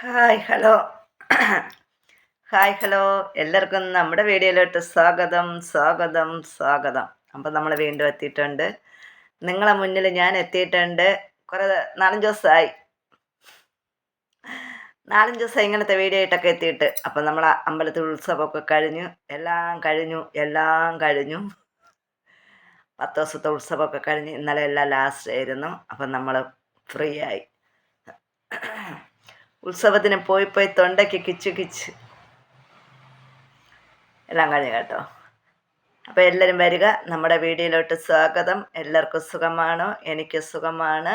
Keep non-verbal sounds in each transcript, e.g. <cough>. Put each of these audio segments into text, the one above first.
Hi hello. Hi hello. എല്ലാവർക്കും നമ്മുടെ വീഡിയോയിലോട്ട് സ്വാഗതം സ്വാഗതം സ്വാഗതം. അപ്പം നമ്മൾ വീണ്ടും എത്തിയിട്ടുണ്ട്. നിങ്ങളെ മുന്നിൽ ഞാൻ എത്തിയിട്ടുണ്ട്. കുറേ നാലഞ്ച് ദിവസമായി. നാലഞ്ച് ദിവസം ഇങ്ങനത്തെ വീഡിയോ ആയിട്ടൊക്കെ എത്തിയിട്ട്. അപ്പം നമ്മൾ അമ്പലത്തിൽ ഉത്സവമൊക്കെ കഴിഞ്ഞു. എല്ലാം കഴിഞ്ഞു എല്ലാം കഴിഞ്ഞു. പത്ത് ദിവസത്തെ ഉത്സവമൊക്കെ കഴിഞ്ഞ് ഇന്നലെ എല്ലാം ലാസ്റ്റ് ആയിരുന്നു. അപ്പം നമ്മൾ ഫ്രീ ആയി. ഉത്സവത്തിന് പോയി പോയി തൊണ്ടയ്ക്ക് കിച്ച് കിച്ച്. എല്ലാം കഴിഞ്ഞു കേട്ടോ. അപ്പോൾ എല്ലാവരും വരിക. നമ്മുടെ വീഡിയോയിലോട്ട് സ്വാഗതം. എല്ലാവർക്കും സുഖമാണോ? എനിക്ക് സുഖമാണ്.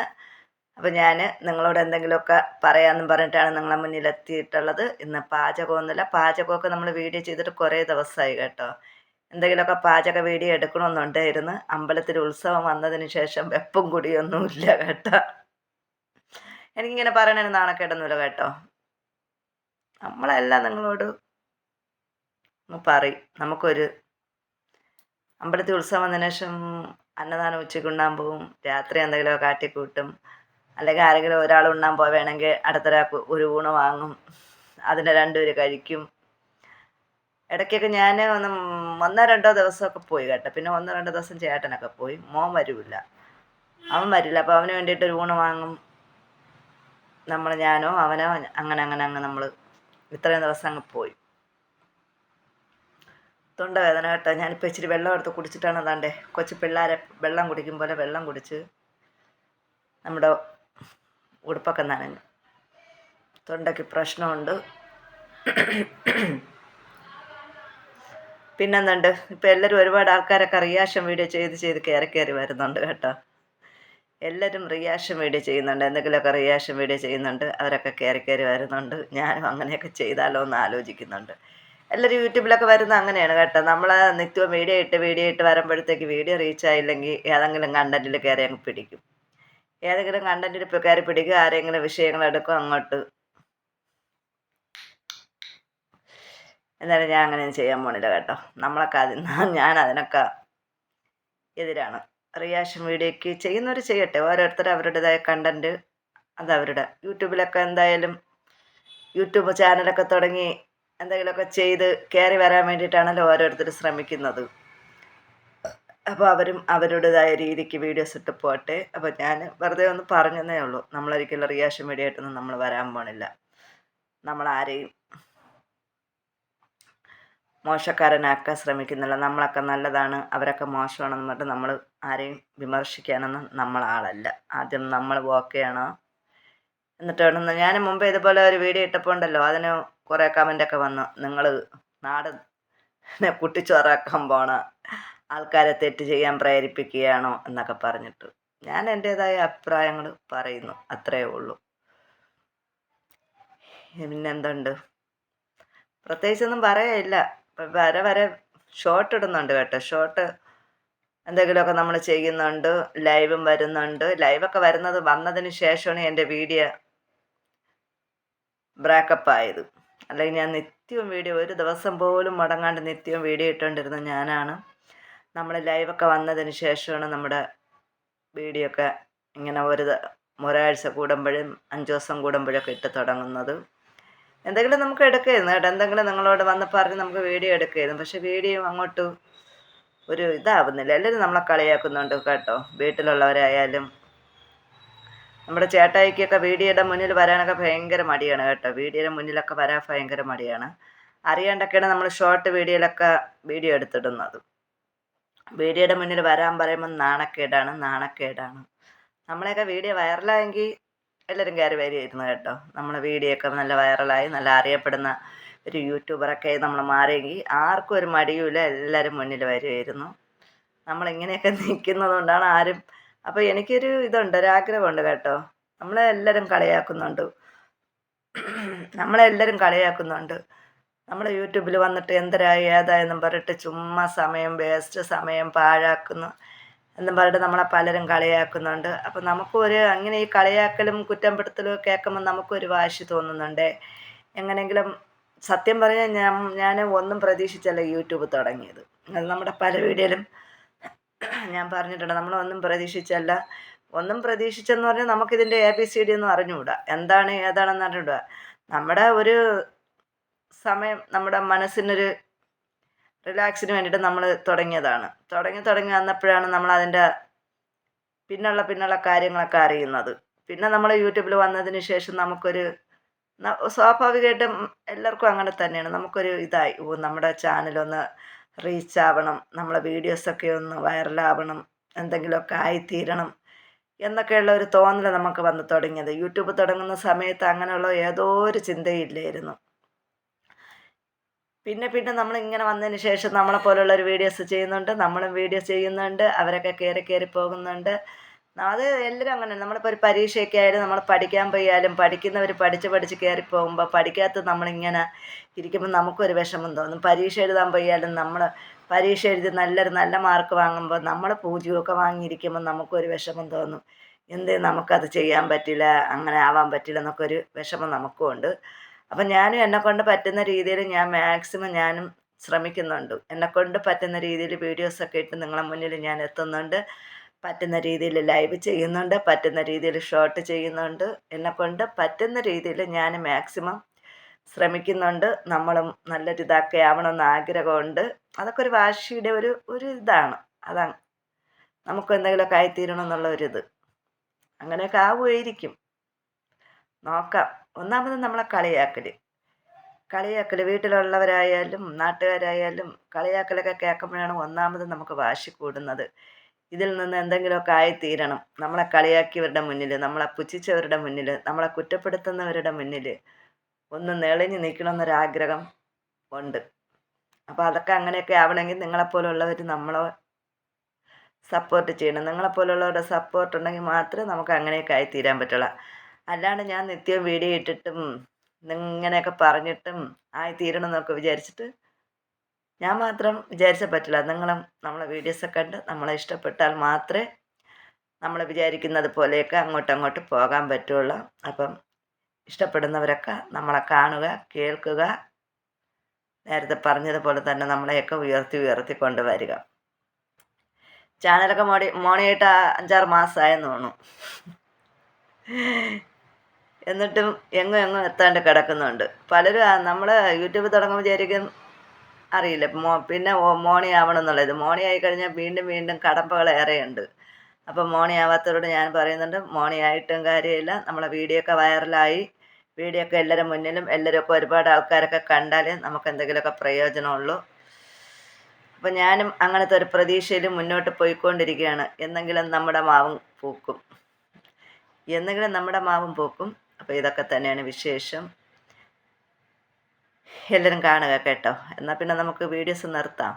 അപ്പോൾ ഞാൻ നിങ്ങളോട് എന്തെങ്കിലുമൊക്കെ പറയാമെന്ന് പറഞ്ഞിട്ടാണ് നിങ്ങളെ മുന്നിൽ എത്തിയിട്ടുള്ളത്. ഇന്ന് പാചകമൊന്നുമില്ല. പാചകമൊക്കെ നമ്മൾ വീഡിയോ ചെയ്തിട്ട് കുറേ ദിവസമായി കേട്ടോ. എന്തെങ്കിലുമൊക്കെ പാചക വീഡിയോ എടുക്കണമെന്നുണ്ടായിരുന്നു. അമ്പലത്തിൽ ഉത്സവം വന്നതിന് ശേഷം വെപ്പും കൂടിയൊന്നുമില്ല കേട്ടോ. എനിക്കിങ്ങനെ പറയണതിന് നാണക്കേടൊന്നുമില്ല കേട്ടോ. നമ്മളെല്ലാം നിങ്ങളോട് ഒന്ന് പറയും. നമുക്കൊരു അമ്പലത്തിൽ ഉത്സവം വന്നതിന് ശേഷം അന്നദാനം ഉച്ചയ്ക്ക് ഉണ്ണാൻ പോവും. രാത്രി എന്തെങ്കിലും കാട്ടിക്കൂട്ടും. അല്ലെങ്കിൽ ആരെങ്കിലും ഒരാൾ ഉണ്ണാൻ പോവുകയാണെങ്കിൽ അടുത്തൊരാൾക്ക് ഒരു ഊണ് വാങ്ങും. അതിന്റെ രണ്ടുപേര് കഴിക്കും. ഇടയ്ക്കൊക്കെ ഞാൻ ഒന്ന് ഒന്നോ രണ്ടോ ദിവസമൊക്കെ പോയി കേട്ടോ. പിന്നെ ഒന്നോ രണ്ടോ ദിവസം ചേട്ടനൊക്കെ പോയി. മോൻ വരില്ല അവൻ വരില്ല. അപ്പോൾ അവന് വേണ്ടിയിട്ട് ഒരു ഊണ് വാങ്ങും. നമ്മൾ ഞാനോ അവനോ അങ്ങനെ അങ്ങനെ അങ്ങ് നമ്മൾ ഇത്രയും ദിവസം അങ്ങ് പോയി. തൊണ്ടവേദന കേട്ടോ. ഞാനിപ്പോൾ ഇച്ചിരി വെള്ളം എടുത്ത് കുടിച്ചിട്ടാണ് അതാണ്ട് കൊച്ചു പിള്ളേരെ വെള്ളം കുടിക്കും പോലെ വെള്ളം കുടിച്ച് നമ്മുടെ ഉടുപ്പൊക്കെ നനഞ്ഞു. തൊണ്ടയ്ക്ക് പ്രശ്നമുണ്ട്. പിന്നെന്തുണ്ട്? ഇപ്പം എല്ലാവരും ഒരുപാട് ആൾക്കാരൊക്കെ റിയാക്ഷൻ വീഡിയോ ചെയ്ത് ചെയ്ത് കയറി കയറി വരുന്നുണ്ട് കേട്ടോ. എല്ലാവരും റിയാക്ഷൻ വീഡിയോ ചെയ്യുന്നുണ്ട്. എന്തെങ്കിലുമൊക്കെ റിയാക്ഷൻ വീഡിയോ ചെയ്യുന്നുണ്ട്. അവരൊക്കെ കയറി കയറി വരുന്നുണ്ട്. ഞാനും അങ്ങനെയൊക്കെ ചെയ്താലോ എന്ന് ആലോചിക്കുന്നുണ്ട്. എല്ലാവരും യൂട്യൂബിലൊക്കെ വരുന്നത് അങ്ങനെയാണ് കേട്ടോ. നമ്മൾ നിത്യവും വീഡിയോ ഇട്ട് വീഡിയോ ഇട്ട് വരുമ്പോഴത്തേക്ക് വീഡിയോ റീച്ച് ആയില്ലെങ്കിൽ ഏതെങ്കിലും കണ്ടന്റിൽ കയറി അങ്ങ് പിടിക്കും. ഏതെങ്കിലും കണ്ടന്റിൽ കയറി പിടിക്കും ആരെങ്കിലും വിഷയങ്ങൾ എടുക്കും അങ്ങോട്ട്. എന്നാലും ഞാൻ അങ്ങനെ ചെയ്യാൻ പോണില്ല കേട്ടോ. നമ്മളൊക്കെ അതിന് ഞാൻ അതിനൊക്കെ എതിരാണ്. റിയാക്ഷൻ വീഡിയോയ്ക്ക് ചെയ്യുന്നവർ ചെയ്യട്ടെ. ഓരോരുത്തർ അവരുടേതായ കണ്ടന്റ് അതവരുടെ യൂട്യൂബിലൊക്കെ എന്തായാലും യൂട്യൂബ് ചാനലൊക്കെ തുടങ്ങി എന്തെങ്കിലുമൊക്കെ ചെയ്ത് കയറി വരാൻ വേണ്ടിയിട്ടാണല്ലോ ഓരോരുത്തർ ശ്രമിക്കുന്നത്. അപ്പോൾ അവരും അവരുടേതായ രീതിക്ക് വീഡിയോസ് ഇട്ട് പോട്ടെ അപ്പോൾ ഞാൻ വെറുതെ ഒന്ന് പറഞ്ഞതേ ഉള്ളൂ. നമ്മളൊരിക്കലും റിയാക്ഷൻ വീഡിയോ ആയിട്ടൊന്നും നമ്മൾ വരാൻ പോണില്ല. നമ്മൾ ആരെയും മോശക്കാരനാക്കാൻ ശ്രമിക്കുന്നില്ല. നമ്മളൊക്കെ നല്ലതാണ്. അവരൊക്കെ മോശമാണെന്ന് പറഞ്ഞിട്ട് നമ്മൾ ആരെയും വിമർശിക്കാനൊന്നും നമ്മളാളല്ല ആദ്യം നമ്മൾ ഓക്കെയാണോ എന്നിട്ട് വേണം ഞാൻ മുമ്പ് ഇതുപോലെ ഒരു വീഡിയോ ഇട്ടപ്പോൾ ഉണ്ടല്ലോ അതിന് കുറേ കമന്റൊക്കെ വന്നു. നിങ്ങൾ നാട് കുട്ടിച്ചോറാക്കാൻ പോണ ആൾക്കാരെ തെറ്റ് ചെയ്യാൻ പ്രേരിപ്പിക്കുകയാണോ? എന്നൊക്കെ പറഞ്ഞിട്ട് ഞാൻ എന്റെതായ അഭിപ്രായങ്ങൾ പറയുന്നു. അത്രയേ ഉള്ളൂ. പിന്നെന്തുണ്ട്? പ്രത്യേകിച്ചൊന്നും പറയാനില്ല വരെ വരെ ഷോർട്ട് ഇടുന്നുണ്ട് കേട്ടോ. ഷോർട്ട് എന്തെങ്കിലുമൊക്കെ നമ്മൾ ചെയ്യുന്നുണ്ട് ലൈവും വരുന്നുണ്ട്. ലൈവൊക്കെ വരുന്നത് വന്നതിന് ശേഷമാണ് എന്റെ വീഡിയോ ബ്രേക്കപ്പ് ആയത്. അല്ലെങ്കിൽ ഞാൻ നിത്യവും വീഡിയോ ഒരു ദിവസം പോലും മുടങ്ങാണ്ട് നിത്യവും വീഡിയോ ഇട്ടുകൊണ്ടിരുന്ന ഞാനാണ്. നമ്മൾ ലൈവൊക്കെ വന്നതിന് ശേഷമാണ് നമ്മുടെ വീഡിയോ ഒക്കെ ഇങ്ങനെ ഒരു ഒരാഴ്ച കൂടുമ്പോഴും അഞ്ച് ദിവസം കൂടുമ്പോഴൊക്കെ ഇട്ട് തുടങ്ങുന്നത്. എന്തെങ്കിലും നമുക്ക് എടുക്കായിരുന്നു കേട്ടോ. എന്തെങ്കിലും നിങ്ങളോട് വന്ന് പറഞ്ഞ് നമുക്ക് വീഡിയോ എടുക്കായിരുന്നു. പക്ഷെ വീഡിയോ അങ്ങോട്ട് ഒരു ഇതാവുന്നില്ല. എല്ലാവരും നമ്മളെ കളിയാക്കുന്നുണ്ട് കേട്ടോ. വീട്ടിലുള്ളവരായാലും നമ്മുടെ ചേട്ടായിക്കൊക്കെ വീഡിയോയുടെ മുന്നിൽ വരാനൊക്കെ ഭയങ്കര മടിയാണ് കേട്ടോ. വീഡിയോയുടെ മുന്നിലൊക്കെ വരാൻ ഭയങ്കര മടിയാണ്. അറിയാണ്ടൊക്കെയാണ് നമ്മൾ ഷോർട്ട് വീഡിയോയിലൊക്കെ വീഡിയോ എടുത്തിടുന്നത്. വീഡിയോയുടെ മുന്നിൽ വരാൻ പറയുമ്പോൾ നാണക്കേടാണ് നാണക്കേടാണ്. നമ്മളെയൊക്കെ വീഡിയോ വൈറലായെങ്കിൽ എല്ലാവരും കയറി വരുമായിരുന്നു കേട്ടോ. നമ്മുടെ വീഡിയോ ഒക്കെ നല്ല വൈറലായി നല്ല അറിയപ്പെടുന്ന ഒരു യൂട്യൂബറൊക്കെ നമ്മൾ മാറിയെങ്കിൽ ആർക്കും ഒരു മടിയുമില്ല എല്ലാവരും മുന്നിൽ വരുമായിരുന്നു നമ്മളിങ്ങനെയൊക്കെ <laughs> നിൽക്കുന്നത് കൊണ്ടാണ് ആരും അപ്പോൾ എനിക്കൊരു ഇതുണ്ട് ഒരാഗ്രഹമുണ്ട് കേട്ടോ. നമ്മളെ എല്ലാവരും കളിയാക്കുന്നുണ്ട്. നമ്മളെല്ലാവരും കളിയാക്കുന്നുണ്ട്. നമ്മൾ യൂട്യൂബിൽ വന്നിട്ട് എന്തരായി ഏതായെന്നും പറഞ്ഞിട്ട് ചുമ്മാ സമയം വേസ്റ്റ് സമയം പാഴാക്കുന്നു. എന്നും പറഞ്ഞിട്ട് നമ്മളെ പലരും കളിയാക്കുന്നുണ്ട്. അപ്പോൾ നമുക്കും ഒരു അങ്ങനെ ഈ കളിയാക്കലും കുറ്റപ്പെടുത്തലും കേൾക്കുമ്പോൾ നമുക്കൊരു വാശി തോന്നുന്നുണ്ട്. എങ്ങനെയെങ്കിലും സത്യം പറഞ്ഞാൽ ഞാൻ ഞാൻ ഒന്നും പ്രതീക്ഷിച്ചല്ല യൂട്യൂബ് തുടങ്ങിയത്. അത് നമ്മുടെ പല വീഡിയോയിലും ഞാൻ പറഞ്ഞിട്ടുണ്ട്. നമ്മളൊന്നും പ്രതീക്ഷിച്ചല്ല. ഒന്നും പ്രതീക്ഷിച്ചെന്ന് പറഞ്ഞാൽ നമുക്കിതിന്റെ എ ബി സി ഡി ഒന്നും അറിഞ്ഞുകൂടാ. എന്താണ് ഏതാണെന്ന് അറിഞ്ഞുകൂടാ. നമ്മുടെ ഒരു സമയം നമ്മുടെ മനസ്സിനൊരു റിലാക്സിന് വേണ്ടിയിട്ട് നമ്മൾ തുടങ്ങിയതാണ്. തുടങ്ങി തുടങ്ങി വന്നപ്പോഴാണ് നമ്മൾ അതിന്റെ പിന്നുള്ള പിന്നുള്ള കാര്യങ്ങളൊക്കെ അറിയുന്നത്. പിന്നെ നമ്മൾ യൂട്യൂബിൽ വന്നതിന് ശേഷം നമുക്കൊരു സ്വാഭാവികമായിട്ടും എല്ലാവർക്കും അങ്ങനെ തന്നെയാണ്. നമുക്കൊരു ഇതായി. ഓ നമ്മുടെ ചാനലൊന്ന് റീച്ച് ആവണം നമ്മളെ വീഡിയോസൊക്കെ ഒന്ന് വൈറലാവണം എന്തെങ്കിലുമൊക്കെ ആയിത്തീരണം എന്നൊക്കെയുള്ള ഒരു തോന്നൽ നമുക്ക് വന്ന് തുടങ്ങിയത്. യൂട്യൂബ് തുടങ്ങുന്ന സമയത്ത് അങ്ങനെയുള്ള ഏതോ ഒരു ചിന്തയില്ലായിരുന്നു. പിന്നെ പിന്നെ നമ്മൾ ഇങ്ങനെ വന്നതിന് ശേഷം നമ്മളെ പോലുള്ളൊരു വീഡിയോസ് ചെയ്യുന്നുണ്ട്. നമ്മളും വീഡിയോസ് ചെയ്യുന്നുണ്ട്. അവരൊക്കെ കയറി കയറി പോകുന്നുണ്ട്. അത് എല്ലാവരും അങ്ങനെ. നമ്മളിപ്പോൾ ഒരു പരീക്ഷയൊക്കെ ആയാലും നമ്മൾ പഠിക്കാൻ പോയാലും പഠിക്കുന്നവർ പഠിച്ച് പഠിച്ച് കയറി പോകുമ്പോൾ പഠിക്കാത്ത നമ്മളിങ്ങനെ ഇരിക്കുമ്പോൾ നമുക്കൊരു വിഷമം തോന്നും. പരീക്ഷ എഴുതാൻ പോയാലും നമ്മൾ പരീക്ഷ എഴുതി നല്ലൊരു നല്ല മാർക്ക് വാങ്ങുമ്പോൾ നമ്മൾ പൂജ്യമൊക്കെ വാങ്ങിയിരിക്കുമ്പോൾ നമുക്കൊരു വിഷമം തോന്നും. എന്ത് നമുക്കത് ചെയ്യാൻ പറ്റില്ല അങ്ങനെ ആവാൻ പറ്റില്ല എന്നൊക്കെ ഒരു വിഷമം നമുക്കും ഉണ്ട്. അപ്പം ഞാനും എന്നെക്കൊണ്ട് പറ്റുന്ന രീതിയിൽ ഞാൻ മാക്സിമം ഞാനും ശ്രമിക്കുന്നുണ്ട്. എന്നെക്കൊണ്ട് പറ്റുന്ന രീതിയിൽ വീഡിയോസൊക്കെ ഇട്ട് നിങ്ങളെ മുന്നിൽ ഞാൻ എത്തുന്നുണ്ട്. പറ്റുന്ന രീതിയിൽ ലൈവ് ചെയ്യുന്നുണ്ട്. പറ്റുന്ന രീതിയിൽ ഷോർട്ട് ചെയ്യുന്നുണ്ട്. എന്നെക്കൊണ്ട് പറ്റുന്ന രീതിയിൽ ഞാൻ മാക്സിമം ശ്രമിക്കുന്നുണ്ട്. നമ്മളും നല്ലൊരു ഇതൊക്കെ ആവണമെന്ന് ആഗ്രഹമുണ്ട്. അതൊക്കെ ഒരു വാശിയുടെ ഒരു ഒരു ഇതാണ്. അതാണ്. നമുക്ക് എന്തെങ്കിലുമൊക്കെ ആയിത്തീരണം എന്നുള്ള ഒരിത് അങ്ങനെയൊക്കെ ആവുമായിരിക്കും. നോക്കാം. ഒന്നാമത് നമ്മളെ കളിയാക്കൽ കളിയാക്കൽ വീട്ടിലുള്ളവരായാലും നാട്ടുകാരായാലും കളിയാക്കലൊക്കെ കേൾക്കുമ്പോഴാണ് ഒന്നാമത് നമുക്ക് വാശി കൂടുന്നത്. ഇതിൽ നിന്ന് എന്തെങ്കിലുമൊക്കെ ആയിത്തീരണം. നമ്മളെ കളിയാക്കിയവരുടെ മുന്നിൽ നമ്മളെ പുച്ഛിച്ചവരുടെ മുന്നിൽ നമ്മളെ കുറ്റപ്പെടുത്തുന്നവരുടെ മുന്നിൽ ഒന്ന് നെളിഞ്ഞു നിൽക്കണമെന്നൊരാഗ്രഹം ഉണ്ട്. അപ്പോൾ അതൊക്കെ അങ്ങനെയൊക്കെ ആവണമെങ്കിൽ നിങ്ങളെപ്പോലുള്ളവർ നമ്മളെ സപ്പോർട്ട് ചെയ്യണം. നിങ്ങളെപ്പോലുള്ളവരുടെ സപ്പോർട്ട് ഉണ്ടെങ്കിൽ മാത്രമേ നമുക്ക് അങ്ങനെയൊക്കെ ആയിത്തീരാൻ പറ്റുള്ളൂ. അല്ലാണ്ട് ഞാൻ നിത്യവും വീഡിയോ ഇട്ടിട്ടും ഇങ്ങനെയൊക്കെ പറഞ്ഞിട്ടും ആയി ആയിത്തീരണം എന്നൊക്കെ വിചാരിച്ചിട്ട് ഞാൻ മാത്രം വിചാരിച്ചാൽ പറ്റില്ല. നിങ്ങളും നമ്മളെ വീഡിയോസൊക്കെ കണ്ട് നമ്മളെ ഇഷ്ടപ്പെട്ടാൽ മാത്രമേ നമ്മൾ വിചാരിക്കുന്നത് പോലെയൊക്കെ അങ്ങോട്ടും അങ്ങോട്ട് പോകാൻ പറ്റുള്ളൂ. അപ്പം ഇഷ്ടപ്പെടുന്നവരൊക്കെ നമ്മളെ കാണുക കേൾക്കുക. നേരത്തെ പറഞ്ഞതുപോലെ തന്നെ നമ്മളെയൊക്കെ ഉയർത്തി ഉയർത്തി കൊണ്ടുവരിക. ചാനലൊക്കെ മോടി മോണിയായിട്ട് അഞ്ചാറ് മാസമായെന്ന് തോന്നുന്നു. എന്നിട്ടും എങ്ങും എങ്ങും എത്താണ്ട് കിടക്കുന്നുണ്ട്. പലരും നമ്മൾ യൂട്യൂബ് തുടങ്ങുമ്പോൾ വിചാരിക്കും അറിയില്ല. മോ പിന്നെ മോണി ആവണം എന്നുള്ളത് മോണി ആയി കഴിഞ്ഞാൽ വീണ്ടും വീണ്ടും കടമ്പകൾ ഏറെയുണ്ട്. അപ്പം മോണി ആവാത്തവരോട് ഞാൻ പറയുന്നുണ്ട് മോണി ആയിട്ടും കാര്യമില്ല. നമ്മളെ വീഡിയോ ഒക്കെ വൈറലായി. വീഡിയോ ഒക്കെ എല്ലാവരും മുന്നിലും എല്ലാവരും ഒക്കെ ഒരുപാട് ആൾക്കാരൊക്കെ കണ്ടാലേ നമുക്ക് എന്തെങ്കിലുമൊക്കെ പ്രയോജനമുള്ളൂ. അപ്പം ഞാനും അങ്ങനത്തെ ഒരു പ്രതീക്ഷയിൽ മുന്നോട്ട് പോയിക്കൊണ്ടിരിക്കുകയാണ്. എന്നെങ്കിലും നമ്മുടെ മാവും പൂക്കും. എന്നെങ്കിലും നമ്മുടെ മാവും പൂക്കും. അപ്പോൾ ഇതൊക്കെ തന്നെയാണ് വിശേഷം. എല്ലാവരും കാണുക കേട്ടോ. എന്നാൽ പിന്നെ നമുക്ക് വീഡിയോസ് നിർത്താം.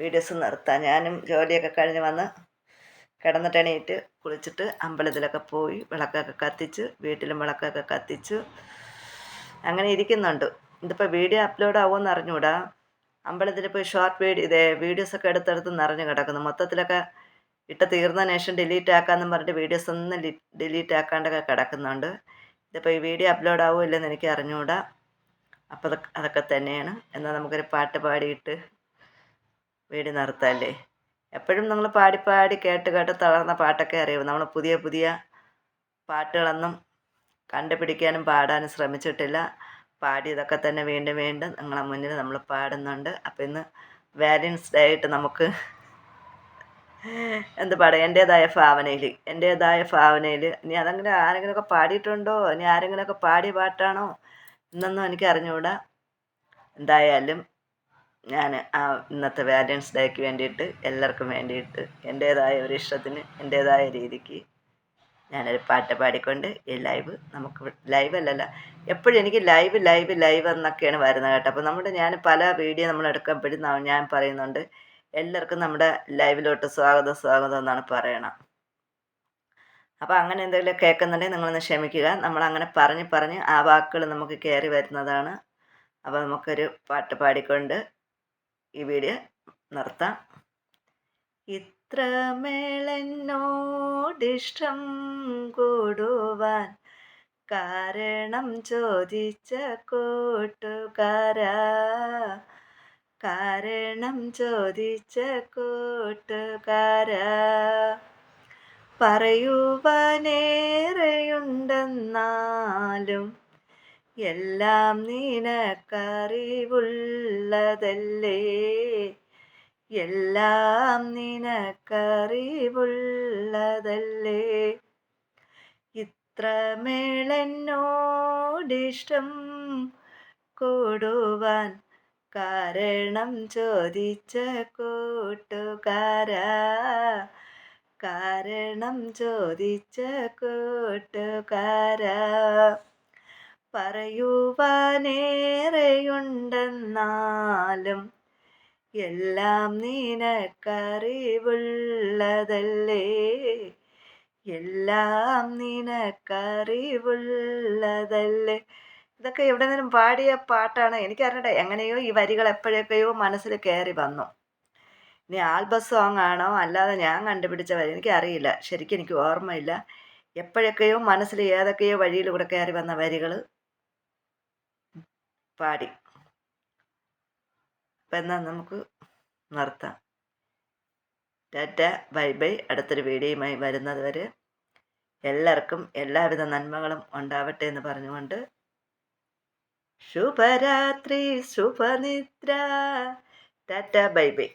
വീഡിയോസ് നിർത്താം. ഞാനും ജോലിയൊക്കെ കഴിഞ്ഞ് വന്ന് കിടന്നിട്ട് എണീറ്റ് കുളിച്ചിട്ട് അമ്പലത്തിലൊക്കെ പോയി വിളക്കൊക്കെ കത്തിച്ച് വീട്ടിലും വിളക്കൊക്കെ കത്തിച്ച് അങ്ങനെ ഇരിക്കുന്നുണ്ട്. ഇതിപ്പോൾ വീഡിയോ അപ്ലോഡ് ആവുമെന്ന് അറിഞ്ഞൂടാ. അമ്പലത്തിൽ പോയി ഷോർട്ട് വീഡിയോ ഇതേ വീഡിയോസൊക്കെ എടുത്തെടുത്ത് നിറഞ്ഞു കിടക്കുന്നു. മൊത്തത്തിലൊക്കെ ഇട്ട തീർന്ന ശേഷം ഡിലീറ്റ് ആക്കാമെന്ന് പറഞ്ഞിട്ട് വീഡിയോസ് ഒന്നും ഡിലീറ്റ് ആക്കാണ്ടൊക്കെ കിടക്കുന്നുണ്ട്. ഇതിപ്പോൾ ഈ വീഡിയോ അപ്ലോഡ് ആവുമില്ലെന്ന് എനിക്ക് അറിഞ്ഞുകൂടാ. അപ്പോൾ അതൊക്കെ അതൊക്കെ തന്നെയാണ്. എന്നാൽ നമുക്കൊരു പാട്ട് പാടിയിട്ട് വീഡിയോ നിർത്താമല്ലേ എപ്പോഴും നമ്മൾ പാടി പാടി കേട്ട് കേട്ട് തളർന്ന പാട്ടൊക്കെ അറിയാം നമ്മൾ പുതിയ പുതിയ പാട്ടുകളൊന്നും കണ്ടുപിടിക്കാനും പാടാനും ശ്രമിച്ചിട്ടില്ല. പാടിയതൊക്കെ തന്നെ വീണ്ടും വീണ്ടും നിങ്ങളെ മുന്നിൽ നമ്മൾ പാടുന്നുണ്ട്. അപ്പോൾ ഇന്ന് വാലൻസ് ഡേ ആയിട്ട് നമുക്ക് എന്ത് പറയുക എന്റേതായ ഭാവനയിൽ എന്റേതായ ഭാവനയിൽ ഇനി അതങ്ങനെ ആരെങ്കിലുമൊക്കെ പാടിയിട്ടുണ്ടോ? ഇനി ആരെങ്കിലുമൊക്കെ പാടിയ പാട്ടാണോ? എന്നൊന്നും എനിക്ക് അറിഞ്ഞുകൂടാ എന്തായാലും ഞാൻ ആ ഇന്നത്തെ വാലൻസ് ഡേക്ക് വേണ്ടിയിട്ട് എല്ലാവർക്കും വേണ്ടിയിട്ട് എന്റേതായ ഒരു ഇഷ്ടത്തിന് എന്റേതായ രീതിക്ക് ഞാനൊരു പാട്ട് പാടിക്കൊണ്ട് ഈ ലൈവ് നമുക്ക് ലൈവ് അല്ലല്ല എപ്പോഴും എനിക്ക് ലൈവ് ലൈവ് ലൈവ് എന്നൊക്കെയാണ് വരുന്നത് കേട്ടോ. അപ്പോൾ നമ്മുടെ ഞാൻ പല വീഡിയോ നമ്മൾ എടുക്കുമ്പോഴും ഞാൻ പറയുന്നുണ്ട്. എല്ലാവർക്കും നമ്മുടെ ലൈവിലോട്ട് സ്വാഗതം സ്വാഗതം എന്നാണ് പറയണം. അപ്പോൾ അങ്ങനെ എന്തെങ്കിലും കേൾക്കുന്നുണ്ടെങ്കിൽ നിങ്ങളൊന്ന് ക്ഷമിക്കുക. നമ്മൾ അങ്ങനെ പറഞ്ഞ് പറഞ്ഞ് ആ വാക്കുകൾ നമുക്ക് കയറി വരുന്നതാണ്. അപ്പോൾ നമുക്കൊരു പാട്ട് പാടിക്കൊണ്ട് ഈ വീഡിയോ നിർത്താം. ഇത്രമേളെന്നോടിഷ്ടം കൂടുവാൻ കാരണം ചോദിച്ച കൂട്ടുകാരാ. കാരണം ചോദിച്ച കൂട്ടുകാര. പറയുവാനേറെയുണ്ടെന്നാലും എല്ലാം നിനക്കറിവുള്ളതല്ലേ? എല്ലാം നിനക്കറിവുള്ളതല്ലേ? ഇത്രമേളെന്നോടിഷ്ടം കൂടുവാൻ കാരണം ചോദിച്ച കൂട്ടുകാരാ. കാരണം ചോദിച്ച കൂട്ടുകാരാ. പറയുവാനേറെയുണ്ടെന്നാലും എല്ലാം നിനക്കറിവുള്ളതല്ലേ? എല്ലാം നിനക്കറിവുള്ളതല്ലേ? ഇതൊക്കെ എവിടെ നിന്നും പാടിയ പാട്ടാണ്. എനിക്കറിഞ്ഞിട്ട് എങ്ങനെയോ ഈ വരികൾ എപ്പോഴൊക്കെയോ മനസ്സിൽ കയറി വന്നു. ഇനി ആൽബം സോങ് ആണോ? അല്ലാതെ ഞാൻ കണ്ടുപിടിച്ച വരി എനിക്കറിയില്ല. ശരിക്കും എനിക്ക് ഓർമ്മയില്ല. എപ്പോഴൊക്കെയോ മനസ്സിൽ ഏതൊക്കെയോ വഴിയിലൂടെ കയറി വന്ന വരികൾ. പാടി. അപ്പം എന്നാൽ നമുക്ക് നിർത്താം. Tata bye bye. അടുത്തൊരു വീഡിയോയുമായി വരുന്നത് വരെ എല്ലാവർക്കും എല്ലാവിധ നന്മകളും ഉണ്ടാവട്ടെ എന്ന് പറഞ്ഞുകൊണ്ട് ശുഭരാത്രി ശുഭനിദ്ര. Tata bye by.